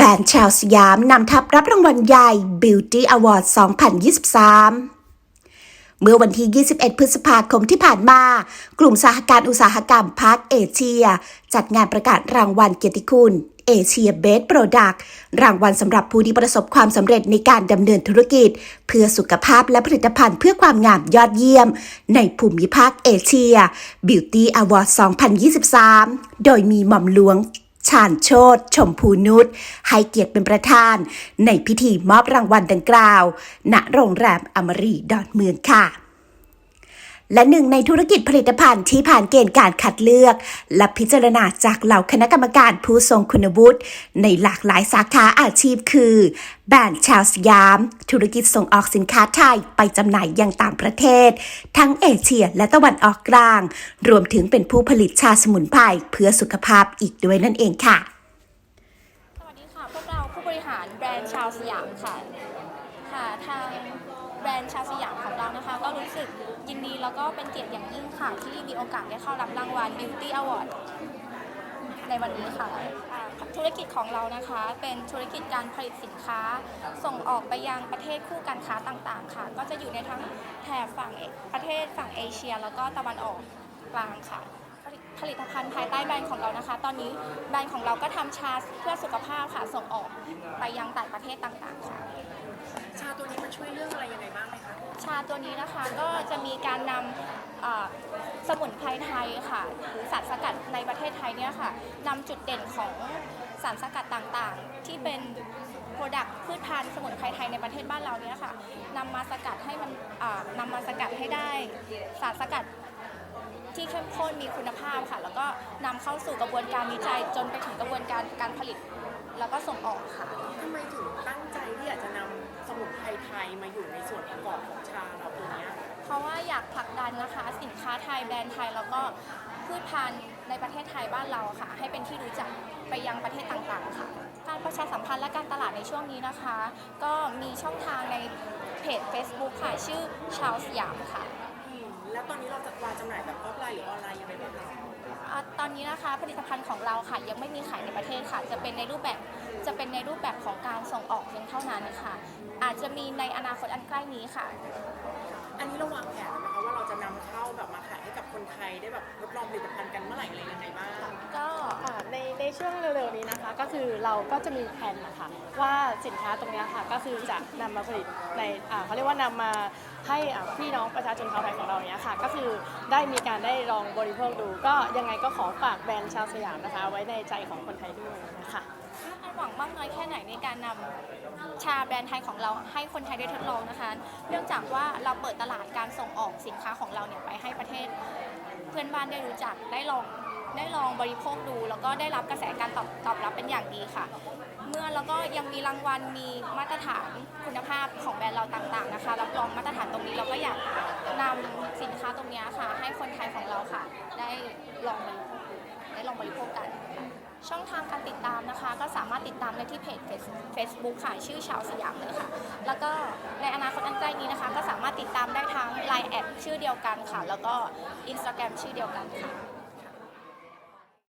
แบรนด์ชาวสยามนำทัพรับรางวัลใหญ่ Beauty Award 2023เมื่อวันที่ 21 พฤษภาคมที่ผ่านมา กลุ่มสหการอุตสาหกรรมภาคเอเชีย จัดงานประกาศรางวัลเกียรติคุณเอเชียเบสโปรดักต์รางวัลสำหรับผู้ที่ประสบความสำเร็จในการดำเนินธุรกิจ เพื่อสุขภาพและผลิตภัณฑ์เพื่อความงามยอดเยี่ยม ในภูมิภาคเอเชีย Beauty Award 2023 โดยมีหม่อมหลวง ชาญโชตชมพูนุชให้เกียรติเป็นประธาน ในพิธีมอบรางวัลดังกล่าว ณ โรงแรมอมรีดอนเมืองค่ะ และหนึ่งในธุรกิจผลิตภัณฑ์ที่ผ่านเกณฑ์การคัดเลือก และพิจารณาจากเหล่าคณะกรรมการผู้ทรงคุณวุฒิในหลากหลายสาขาอาชีพคือ แบรนด์ชาวสยาม ธุรกิจส่งออกสินค้าไทยไปจำหน่ายยังต่างประเทศ ทั้งเอเชียและตะวันออกกลาง รวมถึงเป็นผู้ผลิตชาสมุนไพรเพื่อสุขภาพอีกด้วยนั่นเองค่ะ สวัสดีค่ะ พวกเราผู้บริหารแบรนด์ชาวสยามค่ะค่ะทาง แบรนด์ชาสยามของเรานะคะ ก็รู้สึกยินดีแล้วก็เป็นเกียรติอย่างยิ่งค่ะ ที่มีโอกาสได้เข้ารับรางวัล Beauty Award ในวันนี้ค่ะ ธุรกิจของเรานะคะ เป็นธุรกิจการผลิตสินค้า ส่งออกไปยังประเทศคู่การค้าต่างๆ ค่ะ ก็จะอยู่ในทั้งแถบฝั่งประเทศฝั่งเอเชีย แล้วก็ตะวันออกกลางค่ะผลิตผลิตภัณฑ์ภายใต้แบรนด์ของเรานะคะ ตอนนี้แบรนด์ของเราก็ทำชาเพื่อสุขภาพค่ะส่งออกไปยังต่างประเทศต่างๆค่ะ ตัวนี้นะคะก็จะมีการนำเอ่อสมุนไพรไทยค่ะหรือสารสกัดในประเทศไทยเนี่ยค่ะนำจุดเด่นของสารสกัดต่างๆ ที่เป็นโปรดักต์พืชพันธุ์สมุนไพรไทยในประเทศบ้านเราเนี่ยค่ะนำมาสกัดให้มันเอ่อนำมาสกัดให้ได้ สารสกัดที่เข้มข้นมีคุณภาพค่ะ แล้วก็นำเข้าสู่กระบวนการวิจัยจนไปถึงกระบวนการการผลิต แล้วก็ส่งออกค่ะ ทำไมถึงตั้งใจที่อยากจะาะว่าอยากผลักดันนะคะ สินค้าไทยแบรนด์ไทยแล้วก็พืชพันธุ์ในประเทศไทยบ้านเราค่ะ ให้เป็นที่รู้จักไปยังประเทศต่างๆค่ะ การประชาสัมพันธ์และการตลาดในช่วงนี้นะคะ ก็มีช่องทางในเพจ Facebook ค่ะ ชื่อชาวสยามค่ะอืมแล้วตอนนี้เราจะวางจำหน่ายแบบออฟไลน์หรือออนไลน์ยังไงบ้างคะอ่าตอนนี้นะคะผลิตภัณฑ์ของเราค่ะ ยังไม่มีขายในประเทศค่ะ จะเป็นในรูปแบบจะเป็นในรูปแบบของการส่งออกเพียงเท่านั้นค่ะ อาจจะมีในอนาคตอันใกล้นี้ค่ะ อันนี้เราวางแผน จะนำเข้าแบบมาขายให้กับคนไทยได้แบบทดลองผลิตภัณฑ์กันเมื่อไหร่อะไรยังไงบ้างก็ค่ะในในช่วงเร็วๆนี้นะคะ ก็คือเราก็จะมีแผนนะคะว่าสินค้าตรงเนี้ยค่ะก็คือจะนำมาผลิตในอ่าเขาเรียกว่านำมาให้อ่าพี่น้องประชาชนชาวไทยของเราเนี้ยค่ะ ก็คือได้มีการได้ลองบริโภคดู ก็ยังไงก็ขอฝากแบรนด์ชาวสยามนะคะ ไว้ในใจของคนไทยด้วยนะคะ น้อยแค่ไหนในการนำชาแบรนด์ไทยของเราให้คนไทยได้ทดลองนะคะ เนื่องจากว่าเราเปิดตลาดการส่งออกสินค้าของเราเนี่ยไปให้ประเทศ เพื่อนบ้านได้รู้จักได้ลองได้ลองบริโภคดู แล้วก็ได้รับกระแสการตอบตอบรับเป็นอย่างดีค่ะ เมื่อแล้วก็ยังมีรางวัลมีมาตรฐานคุณภาพของแบรนด์เราต่างๆนะคะรับรองมาตรฐานตรงนี้เราก็อยากนำสินค้าตรงเนี้ยค่ะ ให้คนไทยของเราค่ะ ได้ลองบริโภคดูได้ลองบริโภคกันค่ะ ช่องทางการติดตามนะคะ ก็สามารถติดตามได้ที่เพจ Facebook ค่ะ ชื่อชาวสยามเลยค่ะ แล้วก็ในอนาคตอันใกล้นี้นะคะ ก็สามารถติดตามได้ทั้ง Line แอดชื่อเดียวกันค่ะ แล้วก็ Instagram ชื่อเดียวกันค่ะ